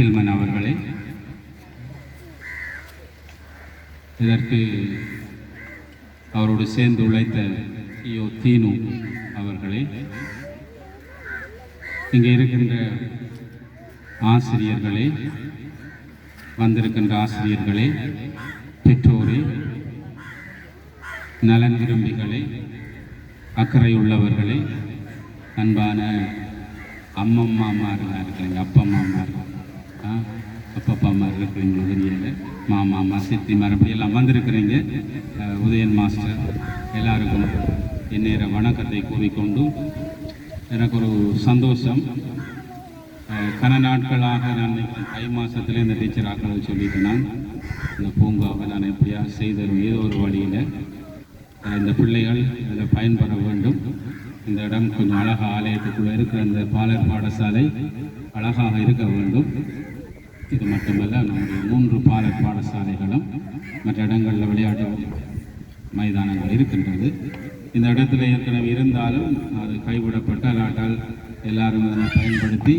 தில்மன் அவர்களே. இதற்கு அவரோடு சேர்ந்து உழைத்த இயோ தீனு அவர்களே. இங்கே இருக்கின்ற ஆசிரியர்களே வந்திருக்கின்ற ஆசிரியர்களே பெற்றோரே நலன் விரும்பிகளே அக்கறை உள்ளவர்களே அன்பான அம்மம்மாமார்கள் இருக்கிறீங்க அப்பம்மாமார் ஆ அப்பப்பாமார் இருக்கிறீங்க தெரியல அம்மா சித்தி மரபடி எல்லாம் வந்திருக்கிறீங்க. உதயன் மாஸ்டர் எல்லாருக்கும் இந்நேர வணக்கத்தை கூறிக்கொண்டு எனக்கு ஒரு சந்தோஷம். கன நாட்களாக நான் தை மாதத்தில் இந்த டீச்சர் ஆக்களை சொல்லிட்டு நான் இந்த பூங்காவை நான் எப்படியா செய்தரும் ஏதோ ஒரு வழியில் இந்த பிள்ளைகள் இதில் பயன்பெற வேண்டும். இந்த இடம் கொஞ்சம் அழகாக ஆலயத்துக்குள்ளே இருக்கிற இந்த பாலர் பாடசாலை அழகாக இருக்க வேண்டும். இது மட்டுமல்ல நம்முடைய மூன்று பாலர் பாடசாலைகளும் மற்ற இடங்களில் விளையாட்டு மைதானங்கள் இருக்கின்றது. இந்த இடத்துல ஏற்கனவே இருந்தாலும் அது கைவிடப்பட்ட அல்லாட்டால் எல்லாரும் அதனை பயன்படுத்தி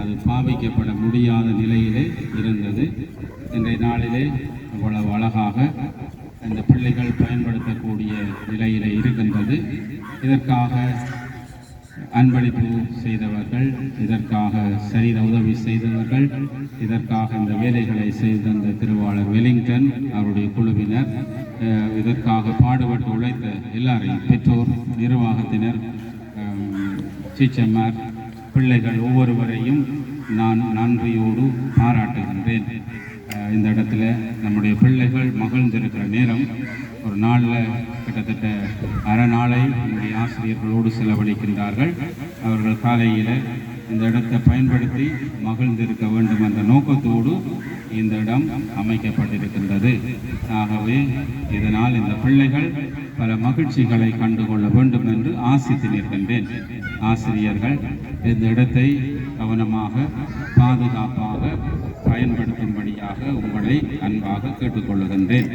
அது பாவிக்கப்பட முடியாத நிலையிலே இருந்தது. இன்றைய நாளிலே அவ்வளவு அழகாக இந்த பிள்ளைகள் பயன்படுத்தக்கூடிய நிலையில் இருக்கின்றது. இதற்காக அன்பளிப்பு செய்தவர்கள் இதற்காக சரீர உதவி செய்தவர்கள் இதற்காக இந்த வேலைகளை செய்த அந்த திருவாளர் வெலிங்டன் அவருடைய குழுவினர் இதற்காக பாடுபட்டு உழைத்த எல்லாரையும் பெற்றோர் நிர்வாகத்தினர் சீச்சம்மார் பிள்ளைகள் ஒவ்வொருவரையும் நான் நன்றியோடு பாராட்டுகின்றேன். இந்த இடத்துல நம்முடைய பிள்ளைகள் மகிழ்ந்திருக்கிற நேரம் ஒரு நாளில் கிட்டத்தட்ட அரை நாளை நம்முடைய ஆசிரியர்களோடு செலவழிக்கின்றார்கள். அவர்கள் காலையில் இந்த இடத்தை பயன்படுத்தி மகிழ்ந்திருக்க வேண்டும் என்ற நோக்கத்தோடு இந்த இடம் அமைக்கப்பட்டிருக்கின்றது. ஆகவே இதனால் இந்த பிள்ளைகள் பல மகிழ்ச்சிகளை கண்டுகொள்ள வேண்டும் என்று ஆசித்து நிற்கின்றேன் ஆசிரியர்கள் இந்த இடத்தை கவனமாக பாதுகாப்பாக பயன்படுத்தும் பயன்படுத்தும்படியாக உங்களை அன்பாக கேட்டுக்கொள்ளுகின்றேன்.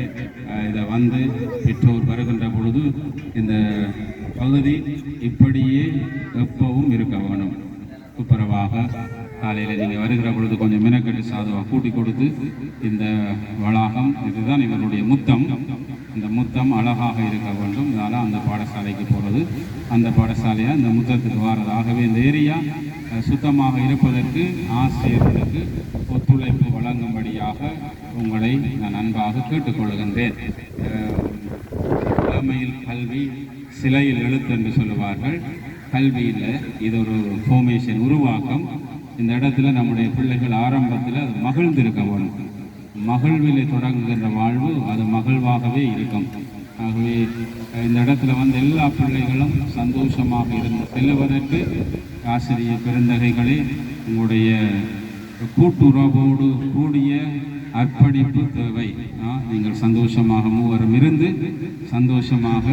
இதை வந்து பெற்றோர் வருகின்ற பொழுது இந்த பகுதி இப்படியே எப்பவும் இருக்க வேணும் துப்புரவாக காலையில் நீங்கள் வருகிற பொழுது கொஞ்சம் மினக்கட்டு சாதுவாக கூட்டி கொடுத்து இந்த வளாகம் இதுதான் இவருடைய முத்தம். இந்த முத்தம் அழகாக இருக்க வேண்டும். இதனால் அந்த பாடசாலைக்கு போகிறது அந்த பாடசாலையாக இந்த முத்தத்துக்கு வாரது. ஆகவே இந்த ஏரியா சுத்தமாக இருப்பதற்கு ஆசிரியர்களுக்கு ஒத்துழைப்பு வழங்கும்படியாக உங்களை நான் அன்பாக கேட்டுக்கொள்கின்றேன். அஹ், இளமையில் கல்வி சிலையில் எழுத்து என்று சொல்லுவார்கள். கல்வியில் இது ஒரு ஃபோமேஷன் உருவாக்கம். இந்த இடத்துல நம்முடைய பிள்ளைகள் ஆரம்பத்தில் அது மகிழ்ந்திருக்க வேண்டும். மகிழ்விலை தொடங்குகின்ற வாழ்வு அது மகிழ்வாகவே இருக்கும். ஆகவே இந்த இடத்துல வந்து எல்லா பிள்ளைகளும் சந்தோஷமாக இருந்து செல்லுவதற்கு ஆசிரியர் பெருந்தகைகளே உங்களுடைய கூட்டுறவோடு கூடிய அர்ப்பணிப்பு தேவை. ஆ, நீங்கள் சந்தோஷமாக மூவரும் இருந்து சந்தோஷமாக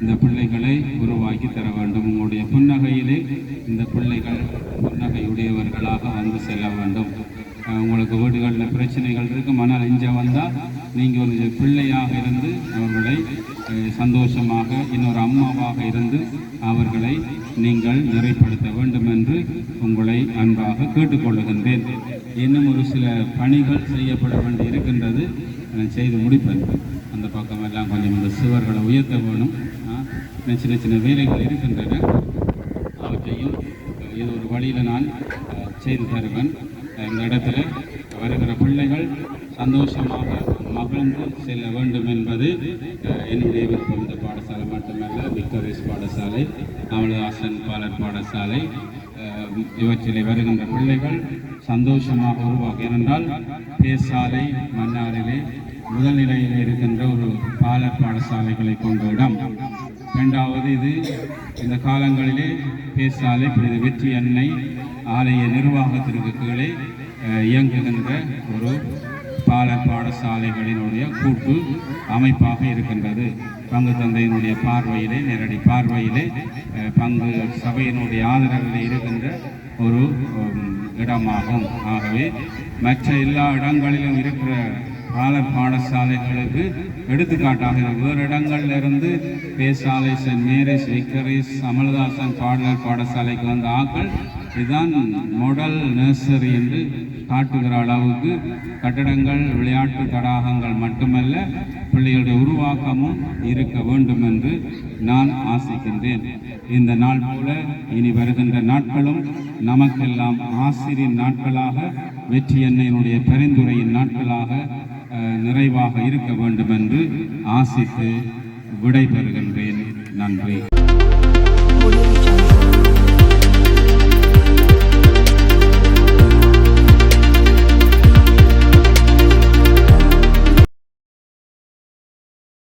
இந்த பிள்ளைகளை உருவாக்கி தர வேண்டும். உங்களுடைய புன்னகையிலே இந்த பிள்ளைகள் புன்னகையுடையவர்களாக வந்து செல்ல வேண்டும். உங்களுக்கு வீடுகளில் பிரச்சனைகள் இருக்கும். ஆனால் இங்கே வந்தால் நீங்கள் ஒரு பிள்ளையாக இருந்து அவர்களை சந்தோஷமாக இன்னொரு அம்மாவாக இருந்து அவர்களை நீங்கள் நிறைப்படுத்த வேண்டும் என்று உங்களை அன்பாக கேட்டுக்கொள்ளுகின்றேன். இன்னும் ஒரு சில பணிகள் செய்யப்பட வேண்டி இருக்கின்றது. நான் செய்து முடிப்பேன். அந்த பக்கம் எல்லாம் கொஞ்சம் இந்த சுவர்களை உயர்த்த வேணும். சின்ன சின்ன வேலைகள் இருக்கின்றன. அவற்றையும் இது ஒரு வழியில் நான் செய்து தருவேன். இந்த இடத்துல வருகிற பிள்ளைகள் சந்தோஷமாக மகிழ்ந்து செல்ல வேண்டும் என்பது என்னுடைய விருப்பம். இந்த பாடசாலை மட்டுமல்ல விக்டோரியஸ் பாடசாலை அமலதாசன் பாலர் பாடசாலை இவற்றிலே வருகின்ற பிள்ளைகள் சந்தோஷமாக உருவாகும் ஏனென்றால் பேசாலை மன்னாரிலே முதல் நிலையில் இருக்கின்ற ஒரு பாலர் பாடசாலைகளை கொண்ட இடம். இரண்டாவது இது இந்த காலங்களிலே பேசாலை புனித வெற்றி அன்னை ஆலய நிர்வாகத்திற்கு கீழே இயங்குகின்ற ஒரு பால பாடசாலைகளினுடைய கூட்டு அமைப்பாக இருக்கின்றது. பங்கு தந்தையினுடைய பார்வையிலே நேரடி பார்வையிலே பங்கு சபையினுடைய ஆதரவில் இருக்கின்ற ஒரு இடமாகும். ஆகவே மற்ற எல்லா இடங்களிலும் இருக்கிற பாலர் பாடசாலைகளுக்கு எடுத்துக்காட்டாக வேறு இடங்கள்ல இருந்து Pesalai saint Mary's victories Amalathasan பாடலர் பாடசாலைக்கு வந்த ஆக்கள் இதுதான் மொடல் நர்சரி என்று காட்டுகிற அளவுக்கு கட்டடங்கள் விளையாட்டு தடாகங்கள் மட்டுமல்ல பிள்ளைகளுடைய உருவாக்கமும் இருக்க வேண்டும் என்று நான் ஆசிக்கின்றேன். இந்த நாள் போல இனி வருகின்ற நாட்களும் நமக்கெல்லாம் ஆசிரியர் நாட்களாக வெற்றி எண்ணெயினுடைய பரிந்துரையின் நாட்களாக நிறைவாக இருக்க வேண்டும் என்று ஆசித்து விடைபெறுகின்றேன். நன்றி.